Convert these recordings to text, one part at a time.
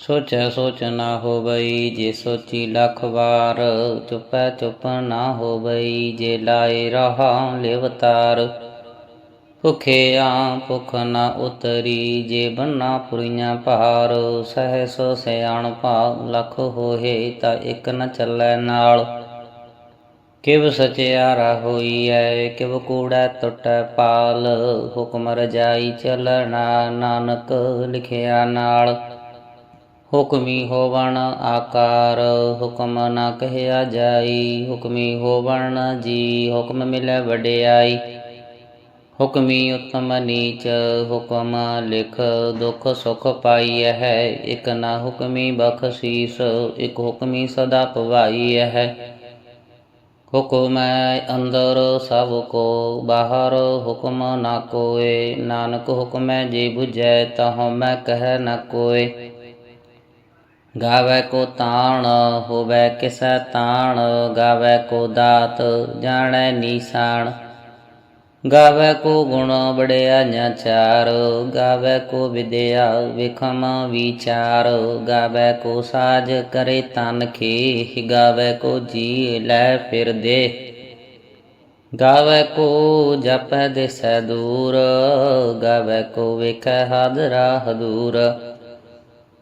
ਸੋਚੈ ਸੋਚ ਨਾ ਹੋਵਈ, ਜੇ ਸੋਚੀ ਲੱਖ ਵਾਰ, ਚੁਪੈ ਚੁਪ ਨਾ ਹੋਵਈ, ਜੇ ਲਾਏ ਰਹਾ ਲਿਵਤਾਰ ਭੁਖਿਆ ਭੁਖ ਨਾ ਉਤਰੀ, ਜੇ ਬੰਨਾ ਪੁਰੀਆਂ ਭਾਰ, ਸਹਿਸ ਸਿਆਣ ਭਾ ਲਖ ਹੋਏ, ਤਾਂ ਇਕ ਨ ਚੱਲੈ ਨਾਲ। ਕਿਵ ਸਚਿਆਰਾ ਹੋਈਐ, ਕਿਵ ਕੂੜੈ ਟੁੱਟੈ ਪਾਲ, ਹੁਕਮ ਰਜਾਈ ਚੱਲਣਾ ਨਾਨਕ ਲਿਖਿਆ ਨਾਲ। ਹੁਕਮੀ ਹੋਵਣ ਆਕਾਰ, ਹੁਕਮ ਨਾ ਕਹਿਆ ਜਾਈ। ਹੁਕਮੀ ਹੋਵਣ ਜੀ, ਹੁਕਮ ਮਿਲੈ ਵਡਿਆਈ। ਹੁਕਮੀ ਉਤਮ ਨੀਚ, ਹੁਕਮ ਲਿਖ ਦੁਖ ਸੁਖ ਪਾਈਐ ਹੈ। ਇਕ ਨਾ ਹੁਕਮੀ ਬਖਸ਼ੀਸ, ਇਕ ਹੁਕਮੀ ਸਦਾ ਪਵਾਈ ਹੈ। ਹੁਕਮ ਅੰਦਰ ਸਭ ਕੋ, ਬਾਹਰ ਹੁਕਮ ਨਾ ਕੋਏ। ਨਾਨਕ ਹੁਕਮੈ ਜੇ ਬੁਝੈ ਤਹ ਮੈਂ ਕਹਿ ਨਾ ਕੋਏ। ਗਾਵੇ ਕੋ ਤਾਣ, ਹੋਵੇ ਕਿਸੈ ਤਾਣ, ਗਾਵੇ ਕੋ ਦਾਤ, ਜਾਣੈ ਨੀਸਾਨ ਗਾਵੇ ਕੋ ਗੁਣ ਬੜਿਆ ਚਾਰ, ਗਾਵੇ ਕੋ ਵਿਦਿਆ ਵਿਖਮ ਵਿਚਾਰ। ਗਾਵੇ ਕੋ ਸਾਜ ਕਰੇ ਤਨ ਖੇ ਗਾਵੇ ਕੋ ਜੀ ਲੈ ਫਿਰ ਦੇ। ਗਾਵੇ ਕੋ ਜਪੈ ਦਿਸੈ ਦੂਰ, ਗਾਵੇ ਕੋ ਵੇਖੈ ਹਾਦਰਾ ਹਦੂਰ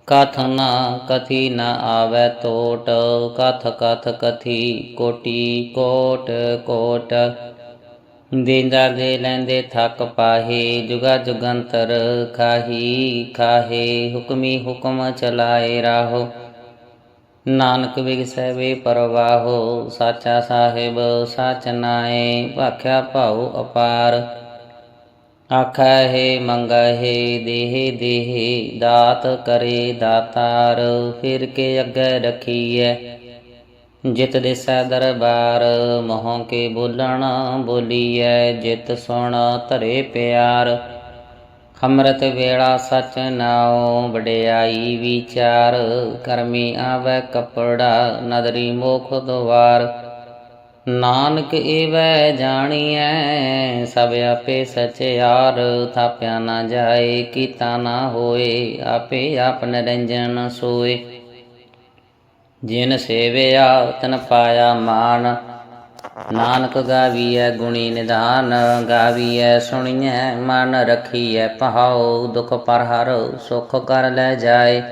ਕਥ ਨਾ ਕਥੀ ਨ ਆਵੈ ਤੋਟ, ਕਥ ਕਥ ਕਥੀ ਕੋਟੀ ਕੋਟ ਕੋਟ। ਦੇਂਦਾ ਦੇ ਲੈਂਦੇ ਥੱਕ ਪਾਹੇ, ਜੁਗਾ ਜੁਗੰਤਰ ਖਾਹੀ ਖਾਹੇ, ਹੁਕਮੀ ਹੁਕਮ ਚਲਾਏ ਰਾਹੋ। ਨਾਨਕ ਵਿਗਸੈ ਵੇ ਪਰਵਾਹੋ, ਸਾਚਾ ਸਾਹਿਬ ਸਾਚ ਨਾਏ, ਭਾਖਿਆ ਭਾਉ ਅਪਾਰ। ਆਖੈ ਹੈ ਮੰਗਹਿ ਦੇਹ ਦੇਹ, ਦਾਤ ਕਰੇ ਦਾਤਾਰ, ਫਿਰ ਕੇ ਅੱਗੇ ਰਖੀਐ। ਜਿਤ ਦਿਸੈ ਦਰਬਾਰ, ਮੋਹ ਕੇ ਬੋਲਣ ਬੋਲੀਐ। ਜਿਤ ਸੁਣ ਧਰੇ ਪਿਆਰ, ਅੰਮ੍ਰਿਤ ਵੇਲਾ ਸਚ ਨਾਉ, ਵਡਿਆਈ ਵਿਚਾਰ। ਕਰਮੀ ਆਵੈ ਕਪੜਾ, ਨਦਰੀ ਮੋਖ ਦਵਾਰ ਨਾਨਕ ਏਵੈ ਜਾਣੀਐ, ਸਭ ਆਪੇ ਸਚਿਆਰ ਥਾਪਿਆ ਨਾ ਜਾਏ, ਕੀਤਾ ਨਾ ਹੋਏ, ਆਪੇ ਆਪ ਨਿਰੰਜਨ ਸੋਏ। ਜਿਨ ਸੇਵਿਆ, ਤਨ ਪਾਇਆ ਮਾਨ ਨਾਨਕ ਗਾਵੀਐ ਗੁਣੀ ਨਿਧਾਨ, ਗਾਵੀਐ ਸੁਣੀਐ, ਮਨ ਰਖੀਐ ਪਹਾਉ ਦੁਖ ਪਰ ਹਰ ਸੁਖ ਕਰ ਲੈ ਜਾਏ।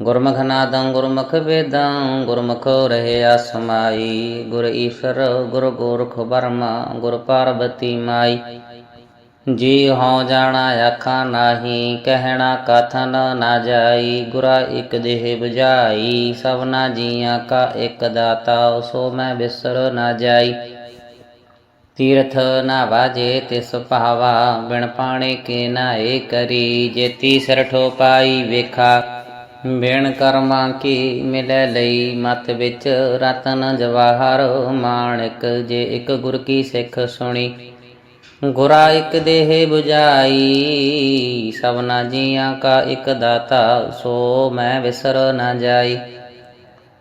ਗੁਰਮੁਖ ਨਾਦੰ ਗੁਰਮੁਖ ਵੇਦੰ, ਗੁਰਮੁਖ ਰਹਿਆ ਸਮਾਈ ਗੁਰ ਈਸ਼ਰ, ਗੁਰ ਗੋਰਖ ਬਰਮਾ ਗੁਰ ਪਾਰਬਤੀ ਮਾਈ। ਜੀ ਹਉ ਜਾਣਾ ਆਖਾਂ ਨਾਹੀ, ਕਹਿਣਾ ਕਥਨ ਨਾ ਜਾਈ। ਗੁਰਾ ਇਕ ਦੇਹ 부ਝਾਈ ਸਭਨਾ ਜੀਆਂ ਕਾ ਇਕ ਦਾਤਾ, ਸੋ ਮੈਂ ਬਿਸਰ ਨਾ ਜਾਈ। ਤੀਰਥ ਨਾ ਵਾਜੇ ਤਿਸ ਭਾਵਾ, ਬਿਨ ਪਾਣੇ ਕੇ ਨਾਏ ਕਰੀ। ਜੇ ਤੀਸਰ ਠੋ ਪਾਈ ਵੇਖਾ ਬਿਨ ਕਰਮਾਂ ਕੀ ਮਿਲੈ ਲਈ? ਮਤ ਵਿੱਚ ਰਤਨ ਜਵਾਹਰ ਮਾਣਿਕ, ਜੇ ਇੱਕ ਗੁਰ ਕੀ ਸਿੱਖ ਸੁਣੀ। ਗੁਰਾ ਇੱਕ ਦੇਹ 부ਝਾਈ ਸਭਨਾ ਜੀਆਂ ਕਾ ਇੱਕ ਦਾਤਾ, ਸੋ ਮੈਂ ਵਿਸਰ ਨਾ ਜਾਈ।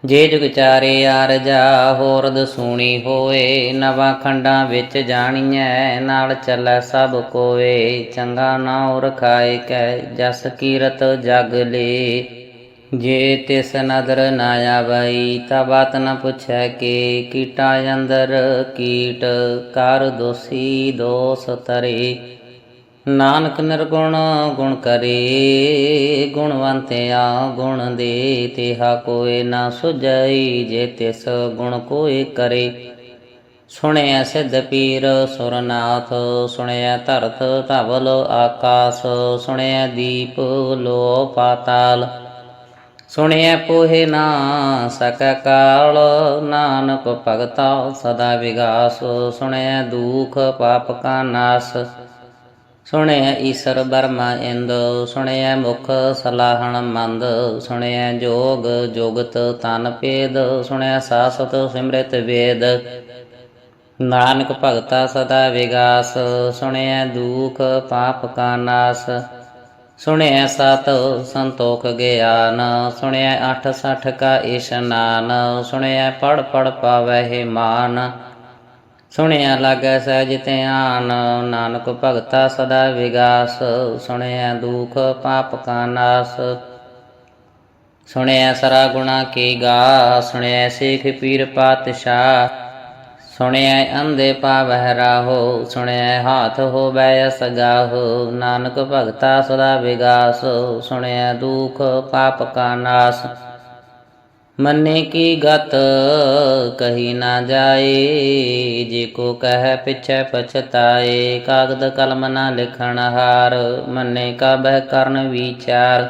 ਜੇ ਜੁਗ ਚਾਰੇ ਆਰਜਾ ਹੋਰ ਸੂਣੀ ਹੋਏ। ਨਵਾਂ ਖੰਡਾਂ ਵਿੱਚ ਜਾਣੀਐ, ਨਾਲ ਚੱਲੈ ਸਭ ਕੋਏ ਚੰਗਾ ਨਾਉ ਰਖਾਏ ਕੈ, ਜਸ ਕੀਰਤ ਜਗ ਲੇ। ਜੇ ਤਿਸ ਨਦਰ ਨਾ ਆਵਈ ਤਾ ਬਾਤ ਨ ਪੁੱਛੈ ਕੇ, ਕੀਟਾ ਅੰਦਰ ਕੀਟ, ਕਰ ਦੋਸੀ ਦੋਸ ਤਰੇ ਨਾਨਕ ਨਿਰਗੁਣ ਗੁਣ ਕਰੇ ਗੁਣਵੰਤਿਆ ਗੁਣ ਦੇ, ਤਿਹਾ ਕੋਏ ਨਾ ਸੁਜਈ ਜੇ ਤਿਸ ਗੁਣ ਕੋਏ ਕਰੇ। ਸੁਣਿਆ ਸਿੱਧ ਪੀਰ ਸੁਰਨਾਥ ਸੁਣਿਆ ਧਰਤ ਧਵਲ ਆਕਾਸ ਸੁਣਿਆ ਦੀਪ ਲੋ ਪਾਤਾਲ। ਸੁਣਿਆ ਪੋਹੇ ਨਾ ਸਕੈ ਕਾਲ, ਨਾਨਕ ਭਗਤਾ ਸਦਾ ਵਿਗਾਸ। ਸੁਣਿਆ ਦੁਖ ਪਾਪ ਕਾ ਨਾਸ। ਸੁਣਿਐ ਈਸਰ ਬਰਮਾ ਇੰਦ। ਸੁਣਿਐ ਮੁਖ ਸਲਾਹਣ ਮੰਦ। ਸੁਣਿਐ ਜੋਗ ਜੋਗਤ ਤਨ ਪੇਦ ਸੁਣਿਐ ਸਾਸਤ ਸਿਮ੍ਰਿਤ ਵੇਦ। ਨਾਨਕ ਭਗਤਾ ਸਦਾ ਵਿਗਾਸ। ਸੁਣਿਐ ਦੁਖ ਪਾਪ ਕਾ ਨਾਸ। ਸੁਣਿਐ ਸਤ ਸੰਤੋਖ ਗਿਆਨ, ਸੁਣਿਐ ਅਠ ਸਠ ਕਾ ਇਸ਼ਨਾਨ ਸੁਣਿਐ ਪੜ ਪੜ ਪਾਵਹਿ ਮਾਨ। ਸੁਣਿਆ ਲਾਗੈ ਸਹਿਜ ਧਿਆਨ, ਨਾਨਕ ਭਗਤਾ ਸਦਾ ਵਿਗਾਸ ਸੁਣਿਆ ਦੁਖ ਪਾਪ ਕਾ ਨਾਸ। ਸੁਣਿਆ ਸਰਾ ਗੁਣਾ ਕੀ ਗਾ ਸੁਣਿਆ ਸਿਖ ਪੀਰ ਪਾਤਸ਼ਾਹ ਸੁਣਿਆ ਅੰਧੇ ਪਾਵਹਿ ਰਾਹੋ ਸੁਣਿਆ ਹਾਥ ਹੋਵੈ ਸਗਾਹੋ ਨਾਨਕ ਭਗਤਾ ਸਦਾ ਵਿਗਾਸ ਸੁਣਿਆ ਦੁਖ ਪਾਪ ਕਾ ਨਾਸ। ਮੰਨੇ ਕੀ ਗਤ ਕਹੀ ਨਾ ਜਾਏ, ਜੇ ਕੋ ਕਹਿ ਪਿਛੈ ਪਛਤਾਏ, ਕਾਗਦ ਕਲਮ ਨਾ ਲਿਖਣ ਹਾਰ, ਮੰਨੇ ਕਾ ਬਹਿ ਕਰਨ ਵਿਚਾਰ।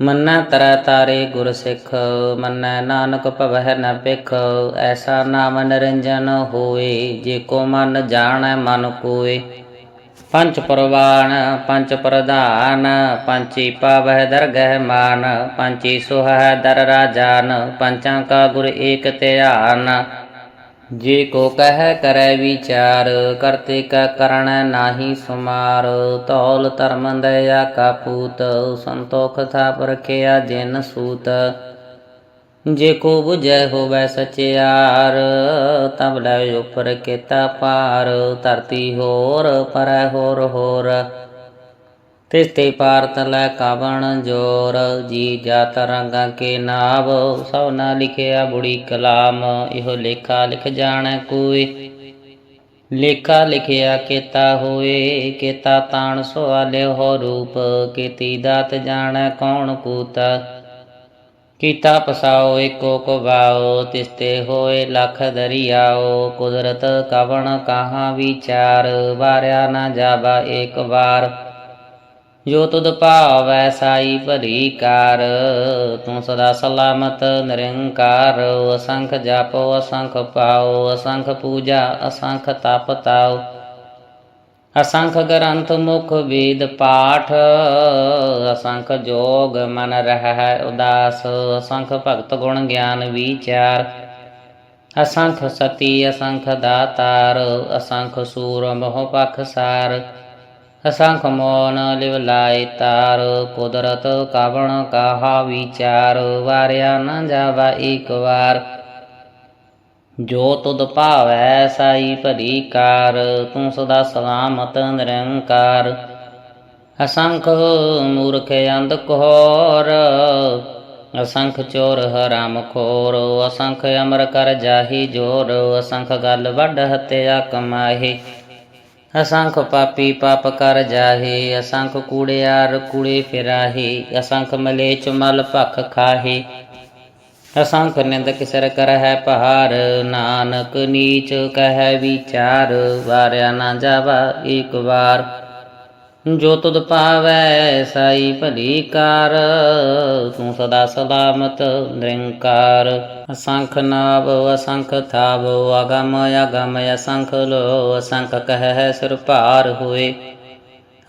ਮੰਨੈ ਤਰੈ ਤਾਰੇ ਗੁਰ ਸਿੱਖ, ਮੰਨੈ ਨਾਨਕ ਭਵਹਿ ਨ ਪਿਖ ਐਸਾ ਨਾਮ ਨਿਰੰਜਨ ਹੋਏ, ਜੇ ਕੋ ਮਨ ਜਾਣੈ ਮਨ ਕੋਏ। ਪੰਚ ਪਰਵਾਨ ਪੰਚ ਪ੍ਰਧਾਨ, ਪੰਚੀ ਪਾਵਹਿ ਦਰਗਹਿ ਮਾਨ, ਪੰਚੀ ਸੁਹੈ ਦਰ ਰਾਜਾਨ, ਪੰਚਾਂ ਕਾ ਗੁਰ ਏਕ ਧਿਆਨ। ਜੇ ਕੋ ਕਹਿ ਕਰੈ ਵਿਚਾਰ ਕਰਤੇ ਕਾ ਕਰਣ ਨਾਹੀ ਸੁਮਾਰ। ਤੌਲ ਧਰਮ ਦਇਆ ਕਾ ਪੂਤ, ਸੰਤੋਖ ਥਾਪ ਰਖਿਆ ਜਿਨ ਸੂਤ। ਜੇ ਕੋ 부ਜੈ ਹੋਵੈ ਸਚਿਆਰ, ਤਬ ਲੈ ਉਪਰ ਕੀਤਾ ਪਾਰ ਧਰਤੀ ਹੋਰ, ਪਰੈ ਹੋਰ ਹੋਰ। ਤਿਸਤੇ ਪਾਰਤ ਲੈ ਤਲੈ ਕਾਵਣ ਜੋਰ, ਜੀ ਜਾਤ ਰੰਗਾਂ ਕੇ ਨਾਵ, ਸਭ ਨਾ ਲਿਖਿਆ ਬੁੜੀ ਕਲਾਮ, ਇਹੋ ਲੇਖਾ ਲਿਖ ਜਾਣੈ ਕੋਈ। ਲੇਖਾ ਲਿਖਿਆ ਕੀਤਾ ਹੋਏ, ਕੀਤਾ ਤਾਣ ਸਵਾਲਿਓ ਹੋ ਰੂਪ, ਕੀਤੀ ਦਾਤ ਜਾਣੈ ਕੌਣ ਕੂਤਾ। ਕੀਤਾ ਪਸਾਓ ਏਕੋ ਕੋ ਬਾਓ ਤਿਸਤੇ ਹੋਏ ਲਖ ਦਰਿਆਓ, ਕੁਦਰਤ ਕਵਣ ਕਹਾਂ ਵਿਚਾਰ, ਵਾਰਿਆ ਨਾ ਜਾਵਾ ਏਕ ਵਾਰ। ਜੋ ਤੁਧ ਭਾਵੈ ਸਾਈ ਭਲੀ ਕਾਰ, ਤੂੰ ਸਦਾ ਸਲਾਮਤ, ਨਿਰੰਕਾਰ, ਅਸੰਖ ਜਾਪੋ, ਅਸੰਖ ਪਾਓ, ਅਸੰਖ ਪੂਜਾ, ਅਸੰਖ ਤਪ ਤਾਓ। ਅਸੰਖ ਗ੍ਰੰਥ ਮੁਖ ਵੇਦ ਪਾਠ, ਅਸੰਖ ਜੋਗ ਮਨ ਰਹਿ ਉਦਾਸ, ਅਸੰਖ ਭਗਤ ਗੁਣ ਗਿਆਨ ਵਿਚਾਰ। ਅਸੰਖ ਸਤੀ, ਅਸੰਖ ਦਾਤਾਰ, ਅਸੰਖ ਸੂਰ ਮੋਹ ਪਖਸਾਰ ਸਾਰ। ਮੋਨ ਲਿਵ ਲਾਇ ਤਾਰ, ਕੁਦਰਤ ਕਾਵਣ ਕਾਹਾ ਵਿਚਾਰ, ਵਾਰਿਆ ਨ ਜਾਵਾ ਇੱਕ ਜੋ ਤੁਧ ਭਾਵੈ ਸਾਈ ਭਲੀ ਕਾਰ ਤੂੰ ਸਦਾ ਸਲਾਮਤ ਨਿਰੰਕਾਰ। ਅਸੰਖ ਮੂਰਖ ਅੰਧ ਕੋਰ ਅਸੰਖ ਚੋਰ ਹਰਾਮ ਖੋਰ, ਅਸੰਖ ਅਮਰ ਕਰ ਜਾਹੀ ਜੋਰ, ਅਸੰਖ ਗੱਲ ਵੱਡ ਹਤਿਆ ਕਮਾਹੇ। ਅਸੰਖ ਪਾਪੀ ਪਾਪ ਕਰ ਜਾਹੇ, ਅਸੰਖ ਕੂੜਿਆਰ ਕੂੜੇ ਫਿਰਾਹੇ, ਅਸੰਖ ਮਲੇਚ ਮਲ ਭਖ ਖਾਹੇ। ਅਸੰਖ ਨਿੰਦਕ ਸਿਰ ਕਰਹਿ ਪਹਾਰ, ਨਾਨਕ ਨੀਚ ਕਹਿ ਵਿਚਾਰ, ਵਾਰਿਆ ਨਾ ਜਾਵਾ ਏਕ ਵਾਰ। ਜੋ ਤੁਧ ਪਾਵੈ ਸਾਈ ਭਲੀ ਕਾਰ, ਤੂੰ ਸਦਾ ਸਲਾਮਤ ਨਿਰੰਕਾਰ। ਅਸੰਖ ਨਾਵ, ਅਸੰਖ ਥਾਵ ਅਗਮ ਅਗਮ ਅਸੰਖ ਲੋ, ਅਸੰਖ ਕਹਿ ਸਿਰ ਭਾਰ ਹੋਏ।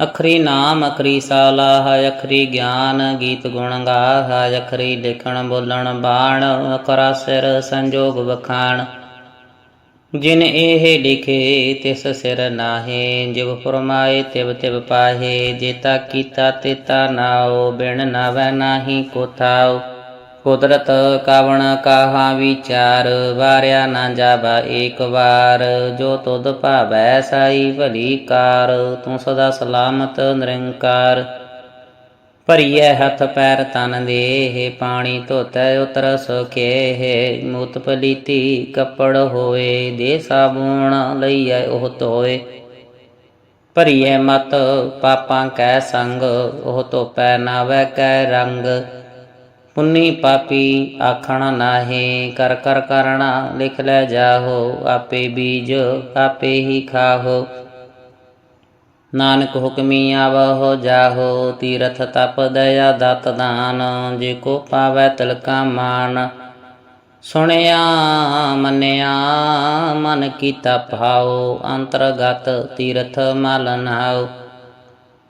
ਅਖਰੀ ਨਾਮ, ਅਖਰੀ ਸਾਲਾਹ ਅਖਰੀ ਗਿਆਨ, ਗੀਤ ਗੁਣ ਗਾਹ, ਅਖਰੀ ਲਿਖਣ, ਬੋਲਣ, ਬਾਣ ਅਕਰਾ ਸਿਰ ਸੰਜੋਗ ਵਖਾਣ। ਜਿਨ ਇਹ ਲਿਖੇ ਤਿਸ ਸਿਰ ਨਾਹੇ, ਜਿਵ ਫਰਮਾਏ ਤਿਵ ਤਿਵ ਪਾਹੇ ਜੇਤਾ ਕੀਤਾ ਤੇਤਾ ਨਾਉ ਬਿਨ ਨਾਵੈ ਨਾਹੀ ਕੋ ਕੁਦਰਤ ਕਾਵਣ ਕਾਹਾ ਵਿਚਾਰ, ਵਾਰਿਆ ਨਾ ਜਾਵਾ ਏਕ ਵਾਰ। ਜੋ ਤੁਧ ਭਾਵੈ ਸਾਈ ਭਲੀ ਕਾਰ, ਤੂੰ ਸਦਾ ਸਲਾਮਤ ਨਿਰੰਕਾਰ। ਭਰੀਐ ਹੱਥ ਪੈਰ ਤਨ ਦੇਹ, ਪਾਣੀ ਧੋਤੈ ਉਤਰ ਸੁਖੇ ਮੂਤ ਪਲੀਤੀ ਕੱਪੜ ਹੋਏ, ਦੇ ਸਾਬੂਣ ਲਈਐ ਉਹ ਧੋਏ। ਭਰੀਐ ਮਤ ਪਾਪਾਂ ਕੈ ਸੰਗ, ਉਹ ਧੋਪੈ ਨਾਵੈ ਕੈ ਰੰਗ। ਪੁੰਨੀ ਪਾਪੀ ਆਖਣ ਨਾਹੀ, ਕਰ ਕਰ ਕਰਣਾ ਲਿਖ ਲੈ ਜਾਹੋ, ਆਪੇ ਬੀਜ ਆਪੇ ਹੀ ਖਾਹੋ। ਨਾਨਕ ਹੁਕਮੀ ਆਵਹੁ ਜਾਹੋ ਤੀਰਥ ਤਪ ਦਇਆ ਦਤ ਦਾਨ, ਜੇ ਕੋ ਪਾਵੈ ਤਿਲਕਾ ਮਾਨ ਸੁਣਿਆ, ਮੰਨਿਆ, ਮਨ ਕੀਤਾ ਭਾਉ, ਅੰਤਰਗਤ ਤੀਰਥ ਮਲ ਨਾਉ।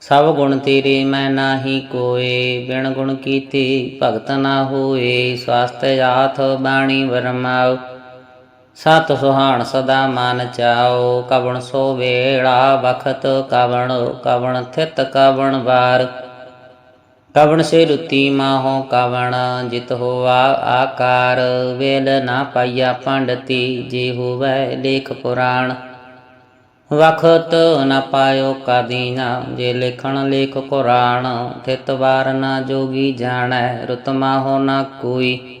ਸਭ ਗੁਣ ਤੇਰੇ ਮੈਂ ਨਾਹੀ ਕੋਏ, ਬਿਨ ਗੁਣ ਕੀਤੇ ਭਗਤ ਨਾ ਹੋਏ ਸਵਾਸਤ ਆਥ ਬਾਣੀ ਵਰਮਾਉ। ਸਤ ਸੁਹਾਣ ਸਦਾ ਮਨ ਚਾਓ ਕਵਣ ਸੋ ਵੇਲਾ ਵਖਤ ਕਵਣ ਕਵਣ ਥਿਤ ਕਵਣ ਵਾਰ। ਕਵਣ ਸੇ ਰੁਤੀ ਮਾਹੋ ਕਵਣ, ਜਿਤ ਹੋਆ ਆਕਾਰ। ਵੇਲ ਨਾ ਪਾਇਆ ਪੰਡਤੀ, ਜੇ ਹੋਵੈ ਲੇਖ ਪੁਰਾਣ। ਵਖਤ ਨ ਪਾਇਓ ਕਾਦੀਨਾ ਜੇ ਲਿਖਣ ਲੇਖ ਕੁਰਾਨ ਥਿਤ ਵਾਰ ਨਾ ਜੋਗੀ ਜਾਣੈ, ਰੁਤ ਮਾਹੋ ਨਾ ਕੋਈ।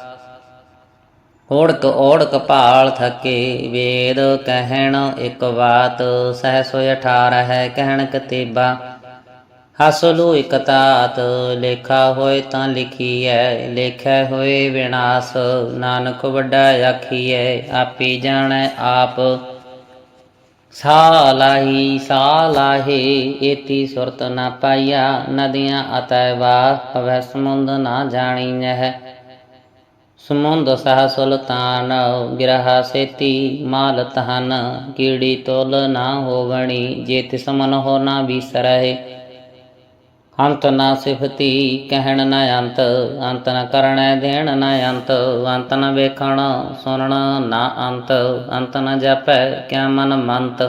ਓੜਕ ਓੜਕ ਭਾਲ ਥਕੇ, ਵੇਦ ਕਹਿਣ ਇੱਕ ਬਾਤ ਸਹਿ ਸੋ 18 ਹੈ ਕਹਿਣ ਕਤੇਬਾ। ਹਸਲੂ ਇਕ ਤਾਤ ਲੇਖਾ ਹੋਏ ਤਾਂ ਲਿਖੀਐ, ਲੇਖੈ ਹੋਏ ਵਿਨਾਸ਼, ਨਾਨਕ ਵੱਡਾ ਆਖੀਐ, ਆਪੇ ਜਾਣੈ ਆਪ। ਸਾ ਲਾਹੀ, ਸਾ ਲਾਹੇ, ਏਤੀ ਸੁਰਤ ਨਾ ਪਾਈਆ, ਨਦੀਆਂ ਅਤੈ ਵਾ ਹਵੈ ਸਮੁੰਦ ਨਾ ਜਾਣੀ ਨਹਿ। ਸਮੁੰਦ ਸਾਹ ਸੁਲਤਾਨ ਗਿਰਹਾ ਸੇਤੀ ਮਾਲ ਤਹਨ ਕੀੜੀ ਤੋਲ ਨਾ ਹੋਵਣੀ, ਜੇ ਤਿਸ ਮਨ ਹੋ ਨਾ ਬਿਸਰਹਿ ਅੰਤ ਨਾ ਸਿਫਤੀ, ਕਹਿਣ ਨਾ ਅੰਤ ਅੰਤ ਨ ਕਰਣੈ ਦੇਣ ਨਾ ਅੰਤ ਅੰਤ ਨ ਵੇਖਣ ਸੁਣਨ ਨਾ ਅੰਤ ਅੰਤ ਨਾ ਜਪੈ ਕਿਆ ਮਨ ਮੰਤ।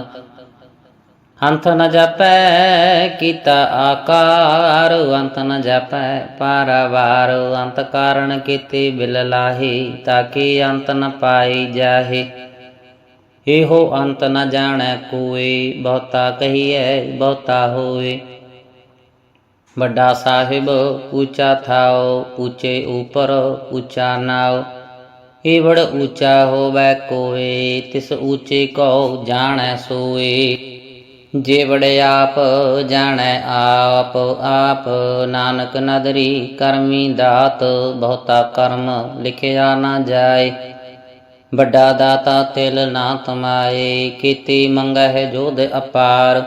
ਅੰਤ ਨ ਜਾਪੈ, ਕੀਤਾ ਆਕਾਰ, ਅੰਤ ਨ ਜਪੈ, ਪਾਰਵਾਰ, ਅੰਤ ਕਾਰਣ ਕੀਤੇ ਬਿਲ ਲਾਹੀ ਤਾਕੀ ਅੰਤ ਨ ਪਾਈ ਜਾਹੇ? ਇਹੋ ਅੰਤ ਨ ਜਾਣੈ ਕੋਈ, ਬਹੁਤਾ ਕਹੀਐ, ਬਹੁਤਾ ਹੋਏ ਵੱਡਾ ਸਾਹਿਬ ਉੱਚਾ ਥਾਓ ਉੱਚੇ ਉਪਰ ਉੱਚਾ ਨਾਉ। ਇਹ ਬੜ ਉੱਚਾ ਹੋਵੇ ਕੋਏ, ਤਿਸ ਉੱਚੇ ਕੋ ਜਾਣੈ ਸੋਏ। ਜੇ ਆਪ, ਜਾਣੈ ਆਪ ਆਪ ਨਾਨਕ ਨਦਰੀ ਕਰਮੀ ਦਾਤ, ਬਹੁਤਾ ਕਰਮ ਲਿਖਿਆ ਨਾ ਜਾਏ। ਵੱਡਾ ਦਾਤਾ ਤਿਲ ਨਾ ਤਮਾਏ ਕੀਤੀ ਮੰਗਹਿ ਜੋਧ ਅਪਾਰ।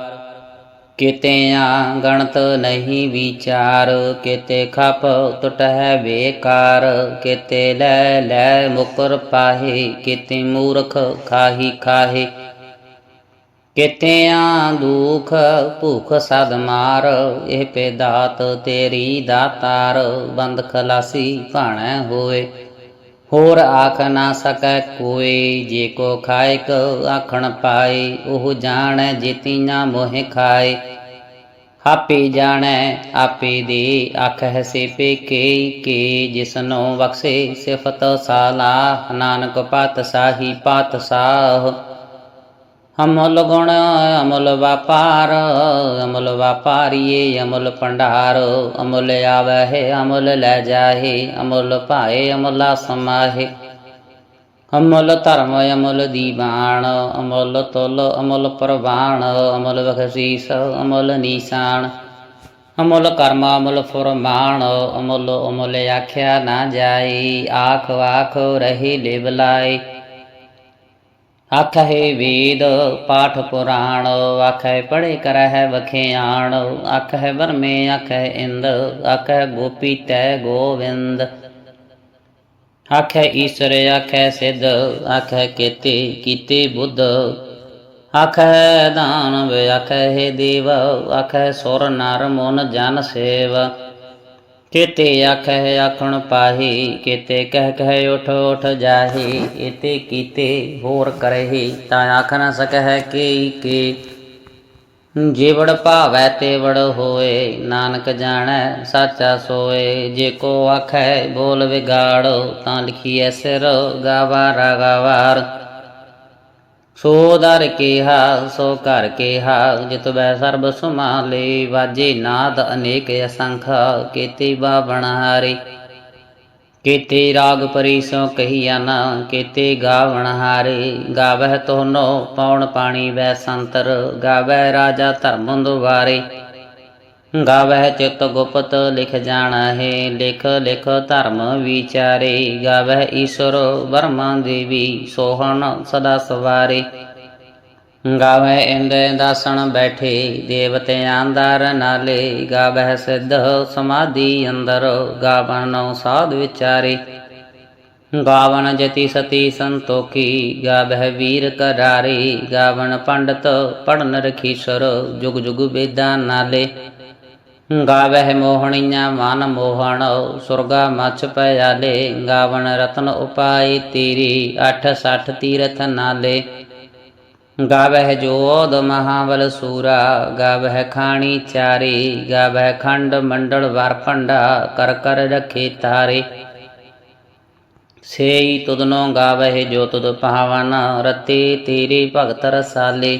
ਕਿਤਿਆਂ ਗਣਤ ਨਹੀਂ ਵਿਚਾਰ, ਕਿਤੇ ਖਪ ਟੁਟਹਿ ਬੇਕਾਰ। ਕਿਤੇ ਲੈ ਲੈ ਮੁਕਰ ਪਾਹੇ, ਕਿਤੇ ਮੂਰਖ ਖਾਹੀ ਖਾਹੇ। ਕਿਤਿਆਂ ਦੁਖ ਭੁਖ ਸਦ ਮਾਰ, ਇਹ ਪੇਦਾਤ ਤੇਰੀ ਦਾਤਾਰ ਬੰਦ ਖਲਾਸੀ ਭਾਣੈ ਹੋਏ। ਹੋਰ ਆਖ ਨਾ ਸਕੈ ਕੋਈ, ਜੇ ਕੋ ਖਾਇਕ ਆਖਣ ਪਾਏ, ਉਹ ਜਾਣੈ ਜਿਤੀਆਂ ਮੋਹਿ ਖਾਏ। ਆਪੇ ਜਾਣੈ, ਆਪੇ ਦੇ ਆਖਹਿ ਸੇ ਪੇਕੇ ਕੇ, ਜਿਸਨੋ ਬਖਸ਼ੇ ਸਿਫਤ ਸਾਲਾ ਨਾਨਕ ਪਤ ਸਾਹੀ ਪਤ ਸਾਹ ਅਮਲ ਗੁਣ, ਅਮਲ ਵਪਾਰ, ਅਮਲ ਵਪਾਰੀਏ, ਅਮਲ ਭੰਡਾਰ। ਅਮਲ ਆਵਹਿ ਅਮਲ ਲੈ ਜਾਹੇ, ਅਮਲ ਭਾਏ, ਅਮਲਾ ਸਮਾਹੇ। ਅਮਲ ਧਰਮ, ਅਮਲ ਦੀਵਾਨ, ਅਮਲ ਤੁਲ, ਅਮਲ ਪ੍ਰਵਾਨ। ਅਮਲ ਬਖਸ਼ੀਸ, ਅਮਲ ਨੀਸਾਨ। ਅਮਲ ਕਰਮ, ਅਮਲ ਫਰਮਾਨ। ਅਮਲ ਅਮਲ ਆਖਿਆ ਨਾ ਜਾਏ, ਆਖ ਆਖ ਰਹੀ ਲਿਵਲਾਈ ਆਖਹਿ ਵੇਦ, ਪਾਠ ਪੁਰਾਣ ਆਖਹਿ ਪੜੇ ਕਰਹਿ ਵਖਿਆਣ ਆਖਹਿ ਵਰਮੇ ਆਖਹਿ ਇੰਦ ਆਖਹਿ ਗੋਪੀ ਤੈ ਗੋਵਿੰਦ। ਆਖੈ ਈਸ਼ਰ, ਆਖੈ ਸਿਧ, ਆਖੈ ਕੇਤੇ ਕੀਤੇ ਬੁੱਧ। ਆਖੈ ਦਾਨਵ, ਆਖੈ ਹੈ ਦੇਵ, ਆਖੈ ਸੁਰ ਨਰ ਮਨ ਜਨ ਸੇਵ। ਕੇਤੇ ਆਖੈ ਆਖਣ ਪਾਹੀ, ਕੇਤੇ ਕਹਿ ਕਹਿ ਉਠ ਉਠ ਜਾਹੀ ਇਤੇ ਕੀਤੇ ਹੋਰ ਕਰਹਿ, ਤਾਂ ਆਖ ਨ ਸਕਹਿ ਕੇ ਕੇ। ਜੀਵੜ ਭਾਵੈ ਤੇ ਹੋਏ, ਨਾਨਕ ਜਾਣੈ ਸਾਚਾ ਸੋਏ, ਜੇ ਕੋ ਆਖੈ ਬੋਲ ਵਿਗਾੜੋ, ਤਾਂ ਲਿਖੀਐ ਸਿਰ ਗਾਵਾਰਾ ਗਾਵਾਰ ਸੋ ਦਰ ਕੇਹਾ, ਸੋ ਘਰ ਕੇਹਾ, ਜਿਤ ਬੈ ਸਰਬ ਸੁਮਾਲੇ ਵਾਜੇ ਨਾਦ ਅਨੇਕ ਅਸੰਖ, ਕੀਤੇ ਬਾਵਣ ਹਾਰੇ ਕੀਤੇ ਰਾਗ ਪਰੀ ਸੋ ਕਹੀਆ ਨਾ, ਕੀਤੇ ਗਾਵਣ ਹਾਰੇ ਗਾਵਹਿ ਤੋਨੋ ਪੌਣ ਪਾਣੀ ਵੈ ਸੰਤਰ, ਗਾਵਹਿ ਰਾਜਾ ਧਰਮ ਦੁਆਰੇ। ਗਾਵਹਿ ਚਿਤ ਗੁਪਤ ਲਿਖ ਜਾਣਾ ਹੈ ਲਿਖ ਲਿਖ ਧਰਮ ਵਿਚਾਰੇ। ਗਾਵਹਿ ਈਸ਼ਵਰ ਵਰਮਾ ਦੇਵੀ ਸੋਹਣ ਸਦਾ ਸਵਾਰੇ। ਗਾਵਹਿ ਇੰਦ ਦਾਸਣ ਬੈਠੇ ਦੇਵਤਿਆਂ ਅੰਦਰ ਨਾਲੇ। ਗਾਵਹਿ ਸਿੱਧ ਸਮਾਧੀ ਅੰਦਰ ਗਾਵਨੋ ਸਾਧ ਵਿਚਾਰੇ। ਗਾਵਣ ਜਤੀ ਸਤੀ ਸੰਤੋਖੀ, ਗਾਵਹਿ ਵੀਰ ਕਰਾਰੇ। ਗਾਵਣ ਪੰਡਤ ਪੜਨ ਰਖੀਸ਼ਰ, ਜੁਗ ਜੁਗ ਵੇਦਾਂ ਨਾਲੇ। ਗਾਵਹਿ ਮੋਹਣੀਆਂ ਮਨ ਮੋਹਣ ਸੁਰਗਾ ਮਛ ਪਿਆਲੇ ਗਾਵਣ ਰਤਨ ਉਪਾਈ ਤੇਰੀ 860 ਤੀਰਥ ਨਾਲੇ। ਗਾਵਹਿ ਜੋਧ ਮਹਾਵਲ ਸੂਰਾ, ਗਾਵਹਿ ਖਾਣੀ ਚਾਰੀ। ਗਾਵਹਿ ਖੰਡ ਮੰਡਲ ਵਰਖੰਡਾ ਕਰ ਕਰ ਰਖੇ ਤਾਰੇ। ਸੇਈ ਤੁਦਨੋ ਗਾਵਹਿ ਜੋ ਤੁਧ ਪਾਵਨ ਰਤੇ ਤੇਰੇ ਭਗਤ ਰਸਾਲੇ।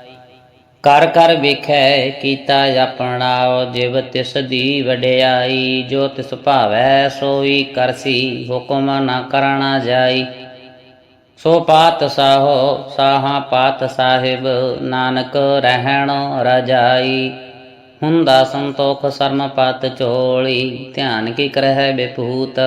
ਕਰ ਕਰ ਵੇਖੈ ਕੀਤਾ ਆਪਣਾ ਜਿਵ ਤਿਸ ਦੀ ਵਡਿਆਈ, ਜੋ ਤਿਸ ਭਾਵੈ ਸੋਈ ਕਰਸੀ, ਹੁਕਮ ਨਾ ਕਰਣਾ ਜਾਈ। ਸੋ ਪਾਤ ਸਾਹੋ, ਸਾਹਾ ਪਾਤ ਸਾਹਿਬ, ਨਾਨਕ ਰਹਿਣ ਰਜਾਈ। ਹੁੰਦਾ ਸੰਤੋਖ ਸਰਮ ਪਤ ਚੋਲੀ, ਧਿਆਨ ਕੀ ਕਰਹਿ ਬਿਭੂਤ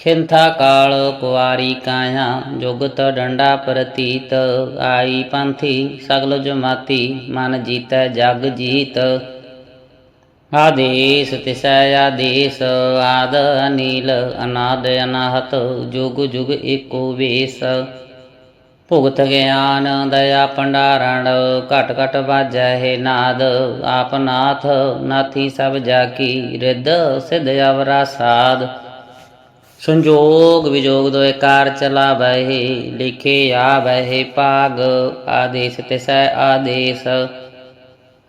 ਖਿੰਥਾ ਕਾਲ ਕੁਵਾਰੀ ਕਾਇਆ ਜੁਗਤ ਡੰਡਾ ਪ੍ਰਤੀਤ, ਆਈ ਪੰਥੀ ਸਗਲ ਜਮਾਤੀ, ਮਨ ਜੀਤੈ ਜਗ ਜੀਤ। ਆਦੇਸ ਤਿਸੈ ਆਦੇਸ, ਆਦ ਅਨੀਲ, ਅਨਾਦ ਅਨਾਹਤ, ਜੁਗ ਜੁਗ ਏਕੋ ਵੇਸ। ਭੁਗਤ ਗਿਆਨ ਦਇਆ ਭੰਡਾਰਣ, ਘਟ ਘਟ ਵਾਜੈ ਨਾਦ। ਆਪ ਨਾਥ, ਨਾਥੀ ਸਭ ਜਾ ਕੀ ਰਿੱਧ ਸਿਧ ਅਵਰਾ ਸਾਧ। ਸੰਜੋਗ ਵਿਜੋਗ ਦੋਇ ਕਾਰ ਚਲਾਵਹਿ, ਲਿਖੇ ਆਵਹਿ ਭਾਗ, ਆਦੇਸ ਤਿਸੈ ਆਦੇਸ।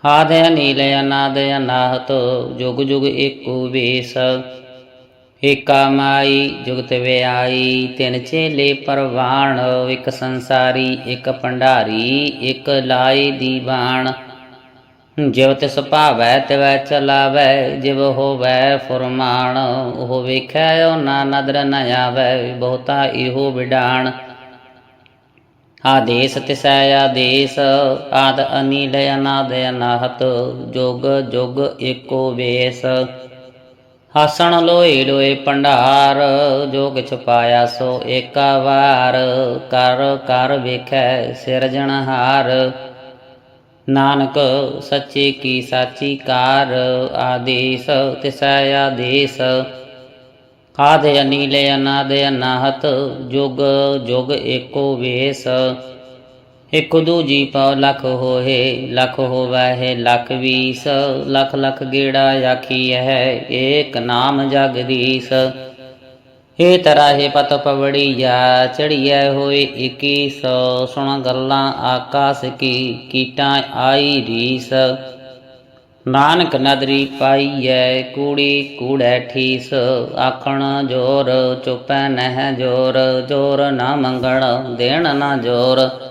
ਆਦਿ ਅਨੀਲ ਅਨਾਦ ਅਨਾਹਤ, ਜੁਗ ਜੁਗ ਏਕੋ ਵੇਸ। ਏਕਾ ਮਾਈ, ਜੁਗਤ ਵਿਆਈ, ਤਿਨ ਚੇਲੇ ਪਰਵਾਣ, ਇੱਕ ਸੰਸਾਰੀ, ਇੱਕ ਭੰਡਾਰੀ, ਇਕ ਲਾਈ ਦੀਵਾਨ। ਜਿਵ ਤਿਸ ਭਾਵੈ ਤਿਵੈ ਚਲਾਵੈ, ਜਿਵ ਹੋਵੈ ਫੁਰਮਾਨ, ਉਹ ਵੇਖੈ ਉਹ ਨਾ ਨਦਰ ਨ ਆਵੈ, ਬਹੁਤਾ ਇਹੋ ਵਿਡਾਣ। ਆਦੇਸ ਤਿਸੈ ਆਦੇਸ, ਆਦ ਅਨੀਲ ਅਨਾਦ ਅਨਾਹਤ, ਜੁਗ ਜੁਗ ਏਕੋ ਵੇਸ। ਹਾਸਣ ਲੋਏ ਲੋਏ ਭੰਡਾਰ ਜੋ ਕਿਛ ਪਾਇਆ ਸੋ ਏਕਾ ਵਾਰ। ਕਰ ਕਰ ਵੇਖੈ ਸਿਰਜਣਹਾਰ। ਨਾਨਕ ਸੱਚੇ ਕੀ ਸਾਚੀ ਕਾਰ ਆਦੇਸ, ਤਿਸੈ ਆਦੇਸ। ਆਦੇ ਅਨੀਲ ਅਨਾਦ ਅਨਾਹਤ, ਜੁਗ ਜੁਗ ਏਕੋ ਵੇਸ। ਇਕ ਦੂਜੀ ਪਉ ਲਖ ਹੋਏ, ਲਖ ਹੋਵੈ ਹੈ ਲਖ ਵੀਸ। ਲਖ ਲਖ ਗੇੜਾ ਆਖੀ ਹੈ ਏਕ ਨਾਮ ਜਗਦੀਸ਼ ਏ ਤਰਾਹੇ ਪਤ ਪਵੜੀਆ ਚੜੀਐ ਹੋਏ 2100 ਸੁਣ ਗੱਲਾਂ ਆਕਾਸ ਕੀ ਕੀਟਾਂ ਆਈ ਰੀਸ। ਨਾਨਕ ਨਦਰੀ ਪਾਈਐ ਕੂੜੀ ਕੂੜੈ ਠੀਸ। ਆਖਣ ਜੋਰ ਚੁਪੈ ਨਹਿ ਜੋਰ। ਜੋਰ ਨਾ ਮੰਗਣ ਦੇਣ ਨਾ ਜੋਰ।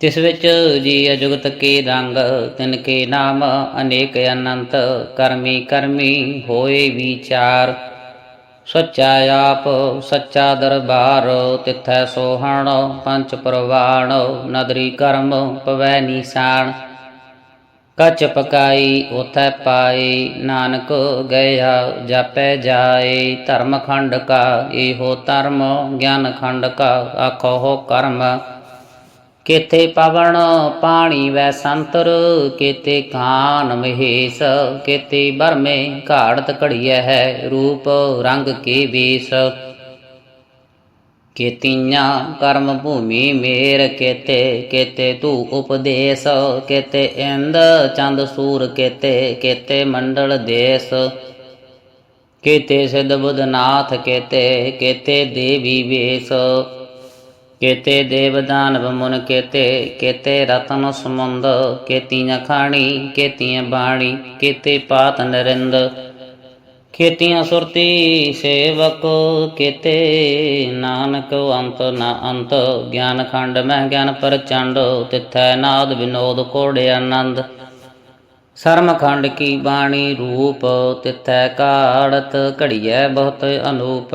ਤਿਸ ਵਿੱਚ ਜੀ ਅਜੁਗਤ ਕੇ ਰੰਗ, ਤਿਨ ਕੇ ਨਾਮ, ਅਨੇਕ ਅਨੰਤ, ਕਰਮੀ ਕਰਮੀ ਹੋਏ ਵਿਚਾਰ। ਸੱਚਾ ਆਪ, ਸੱਚਾ ਦਰਬਾਰ, ਤਿਥੈ ਸੋਹਣ, ਪੰਚ ਪ੍ਰਵਾਣ, ਨਦਰੀ ਕਰਮ, ਪਵੈ ਨੀਸਾਨ। ਕਚ ਪਕਾਈ ਉਥੈ ਪਾਈ, ਨਾਨਕ ਗਿਆ ਜਾਪੈ ਜਾਏ। ਧਰਮ ਖੰਡ ਕਾ, ਇਹੋ ਧਰਮ, ਗਿਆਨ ਖੰਡ ਕਾ, ਆਖੋ ਕਰਮ। ਕੇਤੇ ਪਵਨ ਪਾਣੀ ਵੈ ਸੰਤਰ ਕੇਤੇ ਕਾਨ ਮਹੇਸ਼ ਕੇਤੇ ਬਰਮੇ ਘਾੜਤ ਘੜੀਐ ਹੈ ਰੂਪ ਰੰਗ ਕੇ ਵੇਸ। ਕੇਤੀਆਂ ਕਰਮ ਭੂਮੀ ਮੇਰ ਕੇਤੇ ਕੇਤੇ ਤੂ ਉਪਦੇਸ਼ ਕੇਤੇ ਇੰਦ ਚੰਦ ਸੂਰ ਕੇਤੇ ਕੇਤੇ ਮੰਡਲ ਦੇਸ। ਕੇਤੇ ਸਿਧ ਬੁਧਨਾਥ ਕੇਤੇ ਕੇਤੇ ਦੇਵੀ ਵੇਸ। ਕੇਤੇ ਦੇਵ ਦਾਨਵ ਮੁਨ ਕੇਤੇ ਕੇਤੇ ਰਤਨ ਸਮੁੰਦ, ਕੇਤੀਆਂ ਖਾਣੀ, ਕੇਤੀਆਂ ਬਾਣੀ, ਕੇਤੇ ਪਾਤ ਨਰਿੰਦ। ਖੇਤੀਆਂ ਸੁਰਤੀ ਸੇਵਕ ਕੇਤੇ, ਨਾਨਕ ਅੰਤ ਨਾ ਅੰਤ। ਗਿਆਨ ਖੰਡ ਮਹਿ ਗਿਆਨ ਪ੍ਰਚੰਡ, ਤਿਥੈ ਨਾਦ ਵਿਨੋਦ ਕੋੜੇ ਆਨੰਦ। ਸਰਮ ਖੰਡ ਕੀ ਬਾਣੀ ਰੂਪ, ਤਿਥੈ ਕਾੜਤ ਘੜੀਐ ਬਹੁਤ ਅਨੂਪ।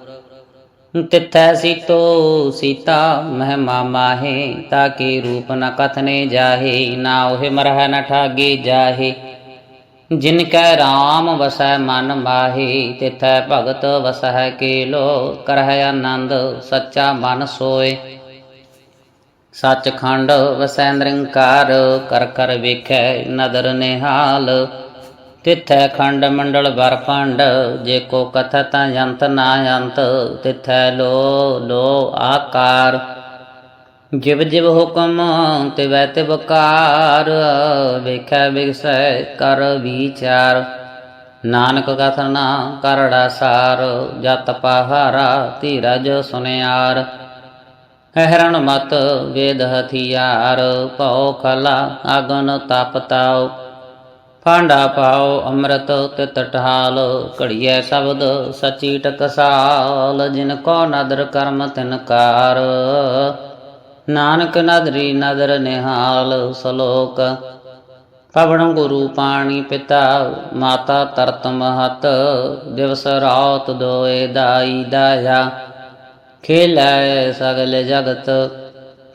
ਤਿਥੈ ਸੀਤੋ ਸੀਤਾ, ਮਹਿਮਾ ਮਾਹੇ, ਤਾਕੇ ਰੂਪ ਨ ਕਥਨੇ ਜਾਹੇ, ਨਾ ਉਹ ਮਰਹਿ ਨ ਠਾਗੇ ਜਾਹੇ। ਜਿਨ ਕੈ RAM ਵਸੈ ਮਨ ਮਾਹੀ, ਤਿਥੈ ਭਗਤ ਵਸਹਿ ਕੇਲੋ, ਕਰਹਿ ਆਨੰਦ ਸੱਚਾ ਮਨ ਸੋਏ। ਸੱਚਖੰਡ ਵਸੈ ਨਿਰੰਕਾਰ, ਕਰ ਕਰ ਵੇਖੈ ਨਦਰ ਨਿਹਾਲ। ਤਿਥੈ ਖੰਡ ਮੰਡਲ ਵਰ ਜੇ ਕੋ ਕਥਤ ਯੰਤ ਨਾ ਅੰਤ, ਤਿਥੈ ਲੋ ਲੋ ਆਕਾਰ। ਜਿਵ ਜਿਵ ਹੁਕਮ ਤਿਵੈ ਤਿਵ ਕਾਰ, ਵੇਖੈ ਵਿਗਸੈ ਕਰ ਵਿਚਾਰ। ਨਾਨਕ ਕਥਨਾ ਕਰੜਾ ਸਾਰ ਜਤ ਪਹਾਰਾ ਧੀਰਜ ਸੁਨਿਆਰ। ਅਹਰਣ ਮਤ ਵੇਦ ਹਥਿਆਰ, ਭਉ ਖਲਾ ਅਗਨ ਤਪ ਫਾਂਡਾ ਪਾਓ, ਅੰਮ੍ਰਿਤ ਤਿਤ ਟਹਾਲ ਘੜੀਐ ਸ਼ਬਦ ਸਚੀ ਟਕਸਾਲ, ਜਿਨ ਕੋ ਨਦਰ ਕਰਮ ਤਿਨ ਕਾਰ। ਨਾਨਕ ਨਦਰੀ ਨਦਰ ਨਿਹਾਲ, ਸ਼ਲੋਕ, ਪਵਨ ਗੁਰੂ ਪਾਣੀ ਪਿਤਾ, ਮਾਤਾ ਤਰਤ ਮਹਤ, ਦਿਵਸ ਰਾਤ ਦੋਏ ਦਾਈ ਦਾਇਆ। ਖੇਲੈ ਸਗਲ ਜਗਤ